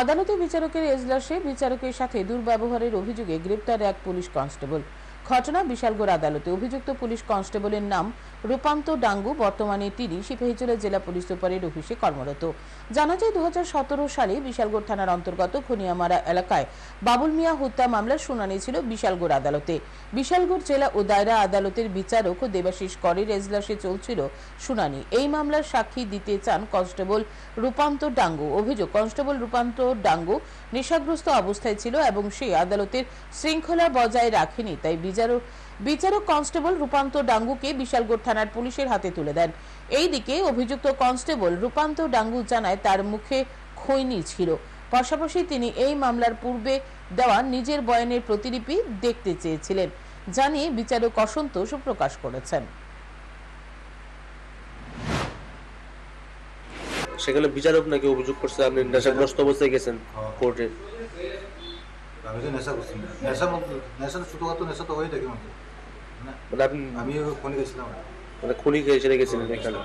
আদালতে বিচারকের এজলাসে বিচারকের সাথে দুর্ব্যবহারের অভিযোগে গ্রেপ্তার এক পুলিশ কনস্টেবল। ঘটনা বিশালগড় আদালতে। অভিযুক্ত পুলিশ কনস্টেবলের নাম রূপান্ত ডাঙ্গু। বর্তমানে তিনি সিপাহীজলা জেলা পুলিশ সুপারের অফিসে কর্মরত। জানা যায় দু সালে বিশালগড় থানার অন্তর্গত খনিয়ামারা এলাকায় বাবুল মিয়া হত্যা মামলার শুনানি ছিল বিশালগড় আদালতে। বিশালগড় জেলা ও দায়রা আদালতের বিচারক ও দেবাশিস করের এজলাসে চলছিল শুনানি। এই মামলার সাক্ষী দিতে চান কনস্টেবল রূপান্ত ডাঙ্গু। অভিযোগ, কনস্টেবল রূপান্ত ডাঙ্গু নেশাগ্রস্ত অবস্থায় ছিল এবং সে আদালতের শৃঙ্খলা বজায় রাখেনি, তাই বিচারক বিচারক কনস্টেবল রূপান্ত ডাঙ্গুকে বিশালগড় থানার পুলিশের হাতে তুলে দেন। এইদিকে অভিযুক্ত কনস্টেবল রূপান্ত ডাঙ্গু জানায় তার মুখে খৈনি ছিল। পাশাপাশি তিনি এই মামলার পূর্বে দেওয়া নিজের বয়ানের প্রতিলিপি দেখতে চেয়েছিলেন। জানিয়ে বিচারক অসন্তোষ প্রকাশ করেছেন। সেখানে বিচারক নাকি অভিযোগ করছে আপনি নেশাগ্রস্ত অবস্থায় গেছেন কোর্টে? আমি তো নেশা করছি নেশা নেশা তো ছোটোখাটো নেশা তো হয়ে থাকে মধ্যে না মানে আপনি আমিও খনি গেছিলাম মানে খনি সেরে গেছিলেন এখানে